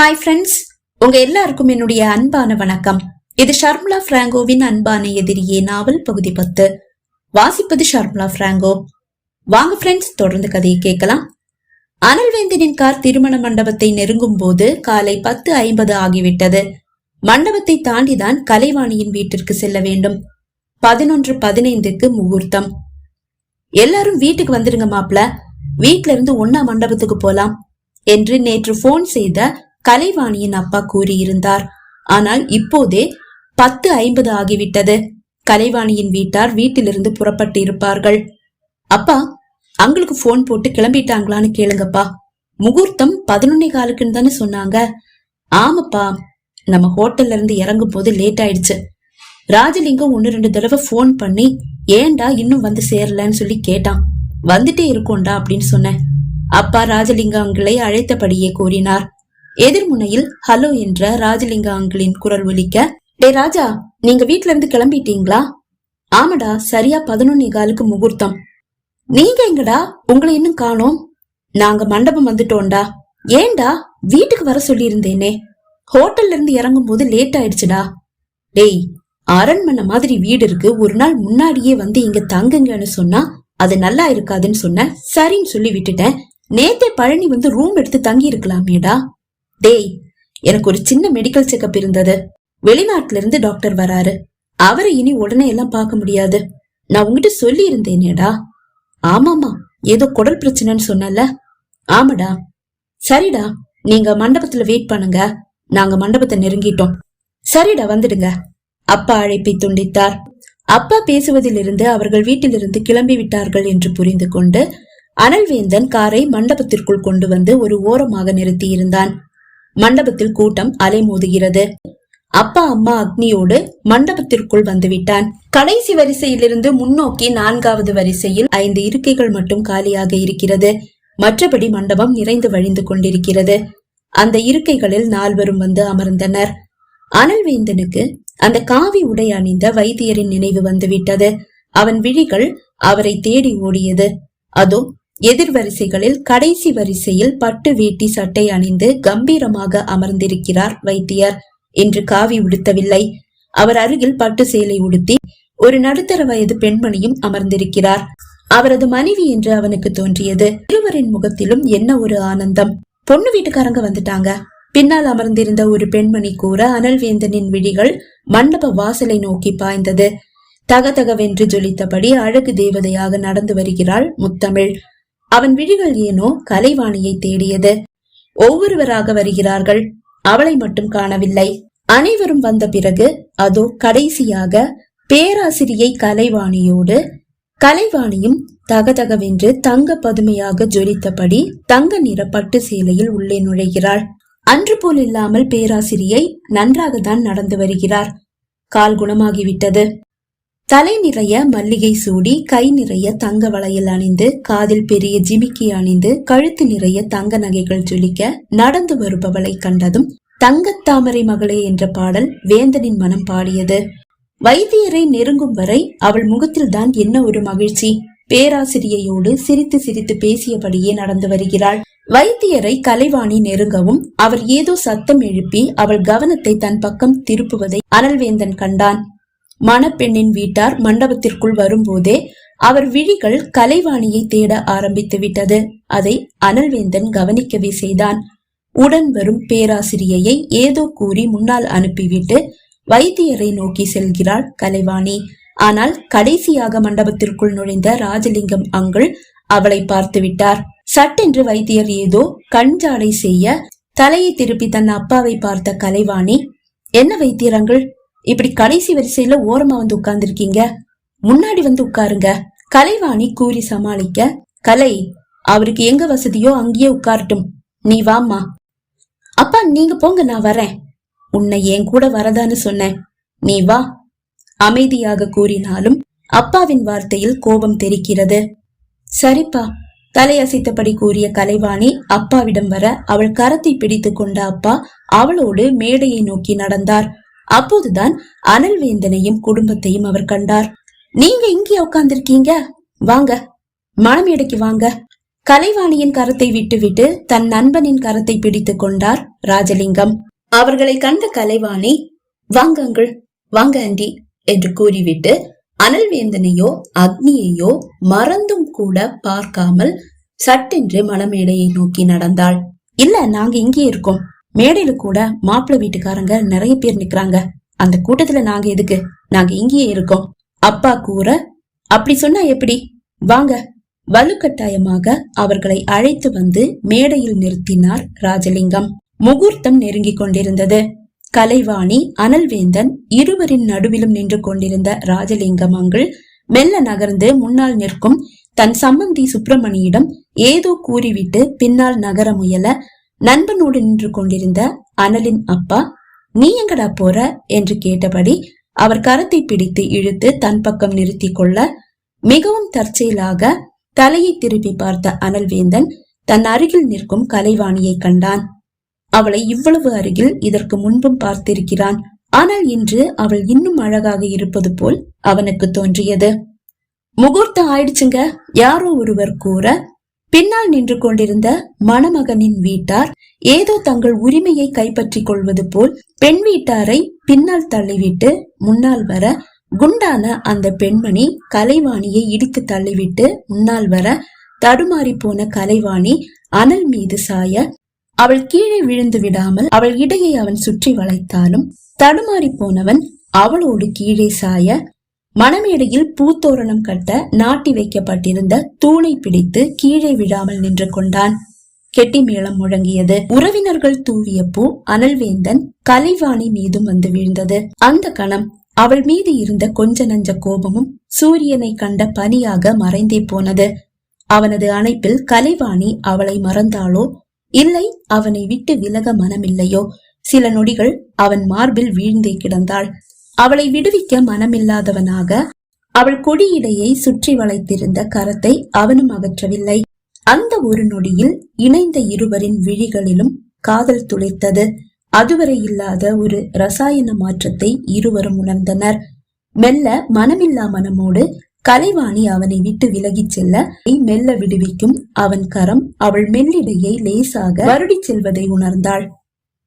Hi friends உங்க எல்லாருக்கும் என்னுடைய அன்பான வணக்கம். இது ஷர்மிளா பிராங்கோவின் அன்பான எதிரியே நாவல் பகுதி பத்து. வாசிப்பது ஷர்மிளா பிராங்கோ. வாங்க ஃப்ரெண்ட்ஸ் தொடர்ந்து கதையை கேட்கலாம். அனல்வேந்தனின் கார் திருமண மண்டபத்தை நெருங்கும் போது காலை பத்து ஐம்பது ஆகிவிட்டது. மண்டபத்தை தாண்டிதான் கலைவாணியின் வீட்டிற்கு செல்ல வேண்டும். பதினொன்று பதினைந்துக்கு முகூர்த்தம். எல்லாரும் வீட்டுக்கு வந்துருங்க மாப்ள. வீட்ல இருந்து ஒன்னா மண்டபத்துக்கு போலாம். என்று நேற்று போன் செய்த கலைவாணியின் அப்பா கூறியிருந்தார். ஆனால் இப்போதே பத்து ஐம்பது ஆகிவிட்டது. கலைவாணியின் வீட்டார் வீட்டிலிருந்து புறப்பட்டு இருப்பார்கள் அப்பா அங்களுக்கு போன் போட்டு கிளம்பிட்டாங்களான்னு கேளுங்கப்பா. முகூர்த்தம் பதினொன்னே காலுக்குன்னு தானே சொன்னாங்க. ஆமாப்பா நம்ம ஹோட்டல்ல இருந்து இறங்கும் போது லேட் ஆயிடுச்சு. ராஜலிங்கம் ஒன்னு ரெண்டு தடவை ஃபோன் பண்ணி ஏன்டா இன்னும் வந்து சேரலன்னு சொல்லி கேட்டான். வந்துட்டே இருக்கோண்டா அப்படின்னு சொன்னேன். அப்பா ராஜலிங்கங்களை அழைத்தபடியே கூறினார். எதிர்முனையில் ஹலோ என்ற ராஜலிங்க அங்கிளின் குரல் ஒலிக்க டே ராஜா நீங்க வீட்ல இருந்து கிளம்பிட்டீங்களா? ஆமாடா சரியா பதினொன்னே காலுக்கு முகூர்த்தம். நீங்க எங்கடா? உங்களை இன்னும் காணோம். நாங்க மண்டபம் வந்துட்டோம்டா. ஏன்டா? வீட்டுக்கு வர சொல்லியிருந்தேனே. ஹோட்டல்ல இருந்து இறங்கும் போது லேட் ஆயிடுச்சுடா. டேய் அரண்மனை மாதிரி வீடு இருக்கு. ஒரு நாள் முன்னாடியே வந்து இங்க தங்குங்கன்னு சொன்னா அது நல்லா இருக்காதுன்னு சொன்ன சரின்னு சொல்லி விட்டுட்டேன். நேத்தே பழனி வந்து ரூம் எடுத்து தங்கி இருக்கலாமேடா டேய் எனக்கு ஒரு சின்ன மெடிக்கல் செக்கப் இருந்தது. வெளிநாட்டுல இருந்து டாக்டர் வராரு. அவரை இனி உடனே எல்லாம் பார்க்க முடியாது. நான் உங்ககிட்ட சொல்லி இருந்தேனேடா ஆமாமா ஏதோ குடல் பிரச்சனைன்னு சொன்னல ஆமாடா. சரிடா நீங்க மண்டபத்துல வெயிட் பண்ணுங்க. நாங்க மண்டபத்தை நெருங்கிட்டோம். சரிடா வந்துடுங்க. அப்பா அழைப்பை துண்டித்தார். அப்பா பேசுவதிலிருந்து அவர்கள் வீட்டிலிருந்து கிளம்பி விட்டார்கள் என்று புரிந்து கொண்டு அனல்வேந்தன் காரை மண்டபத்திற்குள் கொண்டு வந்து ஒரு ஓரமாக நிறுத்தியிருந்தான். மண்டபத்தில் கூட்டம் அலைமோதுகிறது. அப்பா அம்மா அக்னியோடு மண்டபத்திற்குள் வந்துவிட்டான். கடைசி வரிசையிலிருந்து முன்னோக்கி நான்காவது வரிசையில் ஐந்து இருக்கைகள் மட்டும் காலியாக இருக்கிறது. மற்றபடி மண்டபம் நிறைந்து வழிந்து கொண்டிருக்கிறது. அந்த இருக்கைகளில் நால்வரும் வந்து அமர்ந்தனர். அனல்வேந்தனுக்கு அந்த காவி உடை அணிந்த வைத்தியரின் நினைவு வந்துவிட்டது. அவன் விழிகள் அவரை தேடி ஓடியது. அதோ எதிர்வரிசைகளில் கடைசி வரிசையில் பட்டு வேட்டி சட்டை அணிந்து கம்பீரமாக அமர்ந்திருக்கிறார் வைத்தியர். இன்று காவி உடுத்தவில்லை. அவர் அருகில் பட்டு சேலை உடுத்தி ஒரு நடுத்தர வயது பெண்மணியும் அமர்ந்திருக்கிறார். அவரது மனைவி என்று அவனுக்கு தோன்றியது. இருவரின் முகத்திலும் என்ன ஒரு ஆனந்தம். பொண்ணு வீட்டுக்காரங்க வந்துட்டாங்க. பின்னால் அமர்ந்திருந்த ஒரு பெண்மணி கூற அனல்வேந்தனின் விழிகள் மண்டப வாசலை நோக்கி பாய்ந்தது. தகதகவென்று ஜொலித்தபடி அழகு தேவதையாக நடந்து வருகிறாள் முத்தமிழ். அவன் விழிகள் ஏனோ கலைவாணியை தேடியது. ஒவ்வொருவராக வருகிறார்கள் அவளை மட்டும் காணவில்லை. அனைவரும் வந்த பிறகு அதோ கடைசியாக பேராசிரியை கலைவாணியோடு கலைவாணியும் தகதகவென்று தங்க பதுமையாக ஜொலித்தபடி தங்க நிற பட்டு சேலையில் உள்ளே நுழைகிறாள். அன்று போல் இல்லாமல் பேராசிரியை நன்றாகத்தான் நடந்து வருகிறார். கால் குணமாகிவிட்டது. தலை நிறைய மல்லிகை சூடி கை நிறைய தங்க வளையல் அணிந்து காதில் பெரிய ஜிமிக்கி அணிந்து கழுத்து நிறைய தங்க நகைகள் ஜொலிக்க நடந்து வருபவளை கண்டதும் தங்கத்தாமரை மகளே என்ற பாடல் வேந்தனின் மனம் பாடியது. வைத்தியரை நெருங்கும் வரை அவள் முகத்தில் தான் என்ன ஒரு மகிழ்ச்சி. பேராசிரியையோடு சிரித்து சிரித்து பேசியபடியே நடந்து வருகிறாள். வைத்தியரை கலைவாணி நெருங்கவும் அவர் ஏதோ சத்தம் எழுப்பி அவள் கவனத்தை தன் பக்கம் திருப்புவதை அனல்வேந்தன் கண்டான். மணப்பெண்ணின் வீட்டார் மண்டபத்திற்குள் வரும்போதே அவர் விழிகள் கலைவாணியை தேட ஆரம்பித்து விட்டது. அதை அனல்வேந்தன் கவனிக்கவே செய்தான். உடன் வரும் பேராசிரியையை ஏதோ கூறி முன்னால் அனுப்பிவிட்டு வைத்தியரை நோக்கி செல்கிறாள் கலைவாணி. ஆனால் கடைசியாக மண்டபத்திற்குள் நுழைந்த ராஜலிங்கம் அங்குள் அவளை பார்த்து விட்டார். சட்டென்று வைத்தியர் ஏதோ கண்ஜாடை செய்ய தலையை திருப்பி தன் அப்பாவை பார்த்த கலைவாணி என்ன வைத்தியரங்கள் இப்படி கடைசி வரிசையில ஓரமா வந்து உட்கார்ந்துருக்கீங்க. முன்னாடி வந்து உட்காருங்க. கலைவாணி கூறி சமாளிக்க கலை அவருக்கு எங்க வசதியோ அங்கேயே உட்காரட்டும். நீ வாம்மா. அப்பா நீங்க போங்க நான் வரேன். உன்னை என் கூட வரதான்னு சொன்னேன். நீ வா. அமைதியாக கூறினாலும் அப்பாவின் வார்த்தையில் கோபம் தெரிக்கிறது சரிப்பா. தலையசைத்தபடி கூறிய கலைவாணி அப்பாவிடம் வர அவள் கரத்தை பிடித்து கொண்ட அப்பா அவளோடு மேடையை நோக்கி நடந்தார். அப்போதுதான் அனல்வேந்தனையும் குடும்பத்தையும் அவர் கண்டார். நீங்க இங்கே உட்கார்ந்திருக்கீங்க? வாங்க. மணமேடைக்கு வாங்க. கலைவாணியின் கரத்தை விட்டுவிட்டு தன் நண்பனின் கரத்தை பிடித்துக் கொண்டார் ராஜலிங்கம். அவர்களை கண்ட கலைவாணி வாங்க அங்கிள் வாங்க ஆண்டி என்று கூறிவிட்டு அனல்வேந்தனையோ அக்னியையோ மறந்தும் கூட பார்க்காமல் சட்டென்று மணமேடையை நோக்கி நடந்தாள். இல்ல நாங்க இங்கே இருக்கோம். மேடையில கூட மாப்பிள்ளை வீட்டுக்காரங்க நிறைய பேர் நிக்கிறாங்க. அந்த கூட்டத்துல நாங்க எதுக்கு? நாங்க இங்கேயே இருக்கோம். அப்பா கூற அப்படி சொன்னா எப்படி? வாங்க. வலுக்கட்டாயமாக அவர்களை அழைத்து வந்து மேடையில் நிறுத்தினார் ராஜலிங்கம். முகூர்த்தம் நெருங்கிக் கொண்டிருந்தது. கலைவாணி அனல்வேந்தன் இருவரின் நடுவிலும் நின்று கொண்டிருந்த ராஜலிங்கம் அங்கிள் மெல்ல நகர்ந்து முன்னால் நிற்கும் தன் சம்பந்தி சுப்பிரமணியிடம் ஏதோ கூறிவிட்டு பின்னால் நகர முயல நண்பனோடு நின்று கொண்டிருந்த அனலின் அப்பா நீ எங்கடா போற? என்று கேட்டபடி அவர் கரத்தை பிடித்து இழுத்து தன் பக்கம் நிறுத்தி கொள்ள மிகவும் தற்செயலாக தலையை திருப்பி பார்த்த அனல்வேந்தன் தன் அருகில் நிற்கும் கலைவாணியை கண்டான். அவளை இவ்வளவு அருகில் இதற்கு முன்பும் பார்த்திருக்கிறான். ஆனால் இன்று அவள் இன்னும் அழகாக இருப்பது போல் அவனுக்கு தோன்றியது. முகூர்த்தம் ஆயிடுச்சுங்க யாரோ ஒருவர் கூற பின்னால் நின்று கொண்டிருந்த மணமகனின் வீட்டார் ஏதோ தங்கள் உரிமையை கைப்பற்றிக் கொள்வது போல் பெண் வீட்டாரை பின்னால் தள்ளிவிட்டு முன்னால் வர குண்டான அந்த பெண்மணி கலைவாணியை இடித்து தள்ளிவிட்டு முன்னால் வர தடுமாறி போன கலைவாணி அனல் மீது சாய அவள் கீழே விழுந்து விடாமல் அவள் இடையை அவன் சுற்றி வளைத்தாலும் தடுமாறி போனவன் அவளோடு கீழே சாய மணமேடையில் பூத்தோரணம் கட்ட நாட்டி வைக்கப்பட்டிருந்த தூணை பிடித்து கீழே விழாமல் நின்று கொண்டான். கெட்டி மேளம் முழங்கியது. உறவினர்கள் தூவிய பூ அனல்வேந்தன் கலைவாணி மீதும் வந்து வீழ்ந்தது. அந்த கணம் அவள் மீது இருந்த கொஞ்ச நஞ்ச கோபமும் சூரியனை கண்ட பனியாக மறைந்தே போனது. அவனது அணைப்பில் கலைவாணி அவளை மறந்தாளோ இல்லை அவனை விட்டு விலக மனமில்லையோ சில நொடிகள் அவன் மார்பில் வீழ்ந்தே கிடந்தாள். அவளை விடுவிக்க மனமில்லாதவனாக அவள் கொடியிடையை சுற்றி வளைத்திருந்த கரத்தை அவனும் அகற்றவில்லை. அந்த ஒரு நொடியில் இணைந்த இருவரின் விழிகளிலும் காதல் துளைத்தது அதுவரை இல்லாத ஒரு ரசாயன மாற்றத்தை இருவரும் உணர்ந்தனர். மெல்ல மனமில்லா மனமோடு கலைவாணி அவனை விட்டு விலகிச் செல்ல மெல்ல விடுவிக்கும் அவன் கரம் அவள் மெல்லிடையை லேசாக வருடி செல்வதை உணர்ந்தாள்.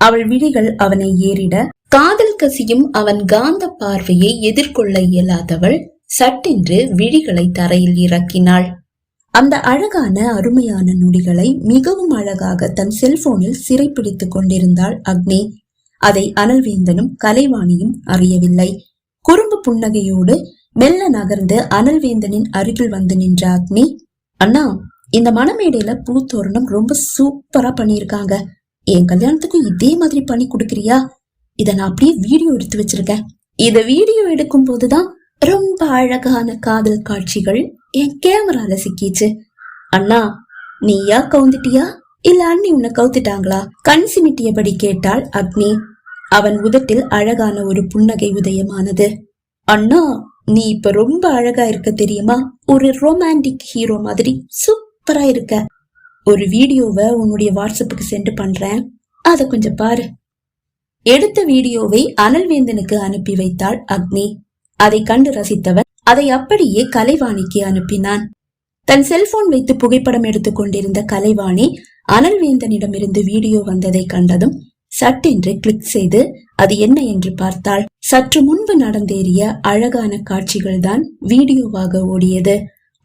அவள் விழிகள் அவனை ஏறிட காதல் கசியும் அவன் காந்த பார்வையை எதிர்கொள்ள இயலாதவள் சட்டென்று விழிகளை தரையில் இறக்கினாள். அந்த அழகான அருமையான நொடிகளை மிகவும் அழகாக தன் செல்போனில் சிறைப்பிடித்துக் கொண்டிருந்தாள் அக்னி. அதை அனல்வேந்தனும் கலைவாணியும் அறியவில்லை. குறும்பு புன்னகையோடு மெல்ல நகர்ந்து அனல்வேந்தனின் அருகில் வந்து நின்ற அக்னி அண்ணா இந்த மணமேடையில பூத்தோரணம் ரொம்ப சூப்பரா பண்ணியிருக்காங்க. என் கல்யாணத்துக்கும் இதே மாதிரி பண்ணி கொடுக்கிறியா? இதை நான் அப்படியே வீடியோ எடுத்து வச்சிருக்கேன். இத வீடியோ எடுக்கும் போதுதான் ரொம்ப அழகான காதல் காட்சிகள் என் கேமரால சிக்கிச்சு. அண்ணா நீயா கவுந்துட்டியா? இல்ல அண்ணி உன்னை கவுத்துட்டாங்களா? கண் சிமிட்டியபடி கேட்டாள் அக்னி. அவன் உதட்டில் அழகான ஒரு புன்னகை உதயமானது. அண்ணா நீ இப்ப ரொம்ப அழகா இருக்க தெரியுமா? ஒரு ரொமான்டிக் ஹீரோ மாதிரி சூப்பரா இருக்க. ஒரு வீடியோவை உன்னுடைய வாட்ஸ்அப்புக்கு சென்ட் பண்றேன். அத கொஞ்சம் பாரு. எடுத்த வீடியோவை அனல்வேந்தனுக்கு அனுப்பி வைத்தாள் அக்னி. அதை கண்டு ரசித்தவன் அதை அப்படியே கலைவாணிக்கு அனுப்பினான். தன் செல்போன் வைத்து புகைப்படம் எடுத்துக் கொண்டிருந்த கலைவாணி அனல்வேந்தனிடமிருந்து வீடியோ வந்ததை கண்டதும் சட்டென்று கிளிக் செய்து அது என்ன என்று பார்த்தாள். சற்று முன்பு நடந்தேறிய அழகான காட்சிகள்தான் வீடியோவாக ஓடியது.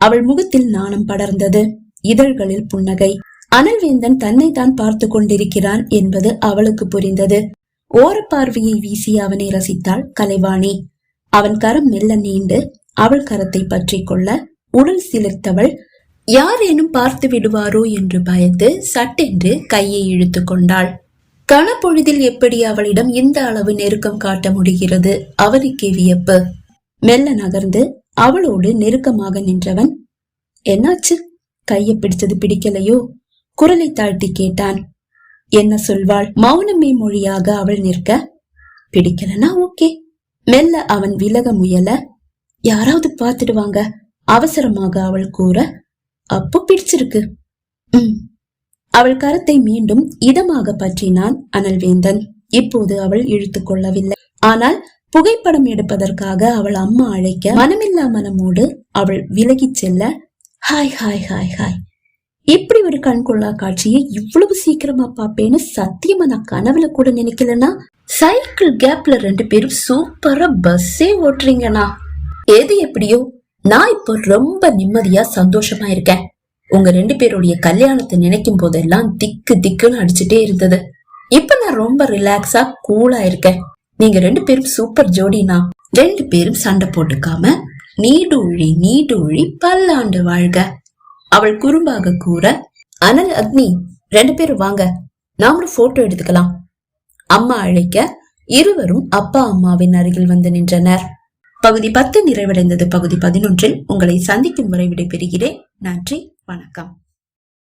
அவள் முகத்தில் நாணம் படர்ந்தது. இதழ்களில் புன்னகை. அனல்வேந்தன் தன்னை தான் பார்த்து கொண்டிருக்கிறான் என்பது அவளுக்கு புரிந்தது. ஓரப்பார்வையை வீசி அவனை ரசித்தாள் கலைவாணி. அவன் கரம் மெல்ல நீண்டு அவள் கரத்தை பற்றி கொள்ள உடல் சிலிர்த்தவள் யாரேனும் பார்த்து விடுவாரோ? என்று பயந்து சட்டென்று கையை இழுத்து கொண்டாள். கணப்பொழுதில் எப்படி அவளிடம் இந்த அளவு நெருக்கம் காட்ட முடிகிறது? அவனுக்கே வியப்பு. மெல்ல நகர்ந்து அவளோடு நெருக்கமாக நின்றவன் என்னாச்சு? கையை பிடிச்சது பிடிக்கலையோ? குரலை தாழ்த்தி கேட்டான். என்ன சொல்வாள்? மௌனமே மொழியாக அவள் நிற்க பிடிக்கலனா ஓகே. மெல்ல அவன் விலக முயல யாராவது பார்த்துடுவாங்க அவசரமாக அவள் கூற அப்போ பிடிச்சிருக்கு. உம். அவள் கரத்தை மீண்டும் இதமாக பற்றினான் அனல்வேந்தன். இப்போது அவள் இழுத்து கொள்ளவில்லை. ஆனால் புகைப்படம் எடுப்பதற்காக அவள் அம்மா அழைக்க மனமில்லா மனமோடு அவள் விலகிச் செல்ல ஹாய் ஹாய் ஹாய் ஹாய். இப்படி ஒரு கண்கொள்ளா காட்சியை இவ்வளவு சீக்கிரமா பாப்பேன்னு சத்தியமா நான் கனவுல கூட நினைக்கலனா சைக்கிள் கேப்ல ரெண்டு பேரும் சூப்பரா பஸ்ஸே ஓட்டுறீங்கண்ணா. எது எப்படியோ நான் இப்போ ரொம்ப நிம்மதியா சந்தோஷமா இருக்கேன். உங்க ரெண்டு பேருடைய கல்யாணத்தை நினைக்கும் போதெல்லாம் திக்கு திக்குன்னு அடிச்சுட்டே இருந்தது. இப்ப நான் ரொம்ப ரிலாக்ஸா கூலா இருக்கேன். நீங்க ரெண்டு பேரும் சூப்பர் ஜோடினா ரெண்டு பேரும் சண்டை போட்டுக்காம நீடூழி நீடூழி பல்லாண்டு வாழ்க. அவள் குறும்பாக கூற அனல் அக்னி ரெண்டு பேரும் வாங்க. நாமளும் போட்டோ எடுத்துக்கலாம். அம்மா அழைக்க இருவரும் அப்பா அம்மாவின் அருகில் வந்து நின்றனர். பகுதி பத்து நிறைவடைந்தது. பகுதி பதினொன்றில் உங்களை சந்திக்கும் வரை விடைபெறுகிறேன். நன்றி வணக்கம்.